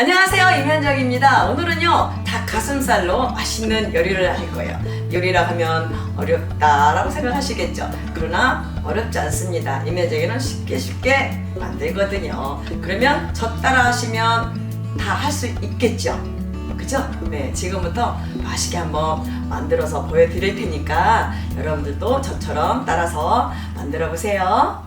안녕하세요 임현정입니다. 오늘은요 닭 가슴살로 맛있는 요리를 할 거예요. 요리라 하면 어렵다라고 생각하시겠죠. 그러나 어렵지 않습니다. 임현정이는 쉽게 쉽게 만들거든요. 그러면 저 따라 하시면 다 할 수 있겠죠. 그죠? 네, 지금부터 맛있게 한번 만들어서 보여드릴 테니까 여러분들도 저처럼 따라서 만들어 보세요.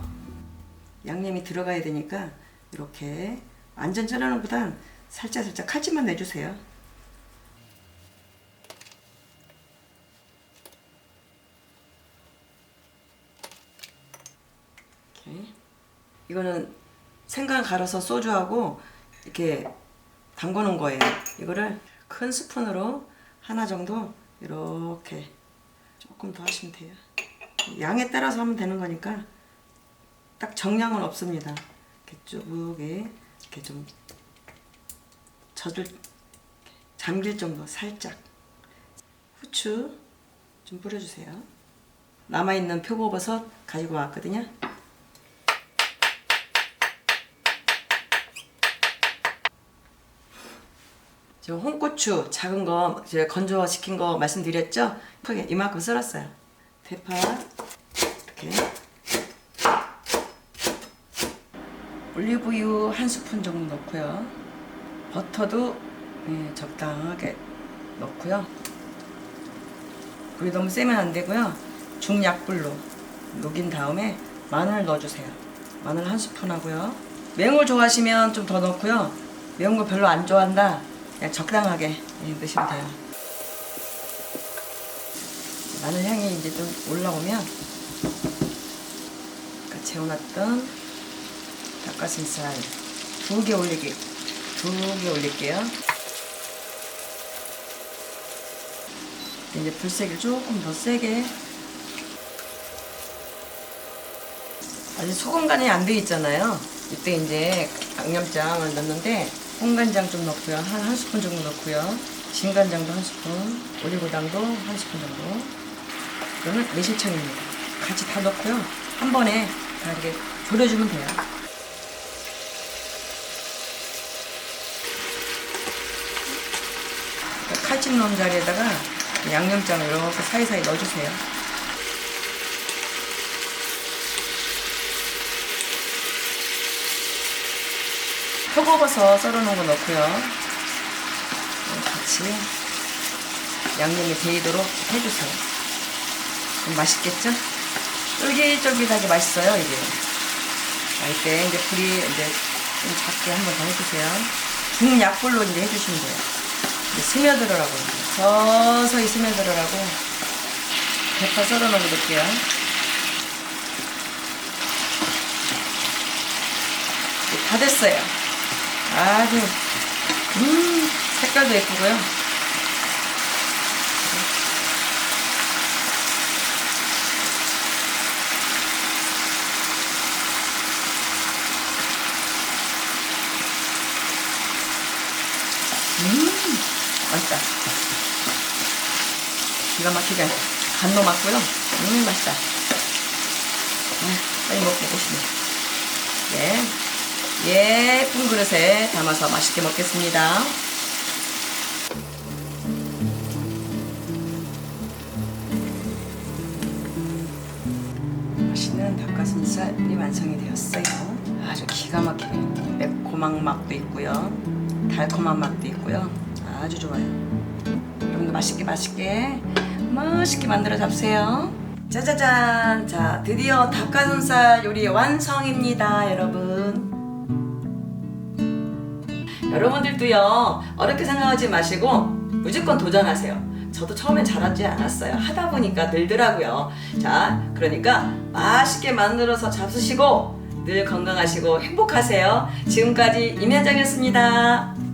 양념이 들어가야 되니까 이렇게 완전 쪄라는 보단 살짝 살짝 칼집만 내주세요. 이렇게. 이거는 생강 갈아서 소주하고 이렇게 놓은 거예요. 이거를 큰 스푼으로 하나 정도 이렇게 조금 더 하시면 돼요. 양에 따라서 하면 되는 거니까 딱 정량은 없습니다. 이렇게 쪼개 이렇게 좀 젖을 잠길 정도 살짝 후추 좀 뿌려주세요. 남아 있는 표고버섯 가지고 왔거든요. 저 홍고추 작은 거 제가 건조 시킨 거 말씀드렸죠? 크게 이만큼 썰었어요. 대파 이렇게 올리브유 한 스푼 정도 넣고요. 버터도 예, 적당하게 넣고요. 불이 너무 세면 안 되고요. 중약불로 녹인 다음에 마늘 넣어주세요. 마늘 한 스푼 하고요. 매운 걸 좋아하시면 좀 더 넣고요. 매운 거 별로 안 좋아한다. 그냥 적당하게 예, 넣으시면 돼요. 마늘 향이 이제 좀 올라오면 아까 재워놨던 닭가슴살 두 개 올리기 두개 올릴게요. 이제 불색을 조금 더 세게 아직 소금 간이 안 돼 있잖아요. 이때 이제 양념장을 넣는데 홍간장 좀 넣고요. 한 한 스푼 정도 넣고요. 진간장도 한 스푼, 올리고당도 한 스푼 정도. 이거는 매실청입니다. 같이 다 넣고요. 한 번에 다 이렇게 졸여주면 돼요. 칼집 넣은 자리에다가 양념장을 이렇게 사이사이 넣어주세요. 표고버섯 썰어놓은 거 넣고요. 같이 양념이 배이도록 해주세요. 그럼 맛있겠죠? 쫄깃쫄깃하게 맛있어요, 이게. 자, 이때 이제 불이 이제 좀 작게 한번 더 해주세요. 중약불로 이제 해주시면 돼요. 스며들으라고. 서서히 스며들으라고. 대파 썰어놓은 거 넣을게요. 이제 다 됐어요. 아주, 음, 색깔도 예쁘고요. 음, 맛있다. 기가 막히게 간도 맞고요. 음, 맛있다. 음, 빨리 먹고 오시면. 예, 예쁜 그릇에 담아서 맛있게 먹겠습니다. 맛있는 닭가슴살이 완성이 되었어요. 아주 기가 막히게 매콤한 맛도 있고요. 달콤한 맛도 있고요. 아주 좋아요. 여러분도 맛있게 맛있게 맛있게 만들어 잡으세요. 짜자잔! 자, 드디어 닭가슴살 요리 완성입니다, 여러분. 여러분들도요, 어렵게 생각하지 마시고 무조건 도전하세요. 저도 처음엔 잘하지 않았어요. 하다 보니까 늘더라고요. 자, 그러니까 맛있게 만들어서 잡수시고 늘 건강하시고 행복하세요. 지금까지 임현정이었습니다.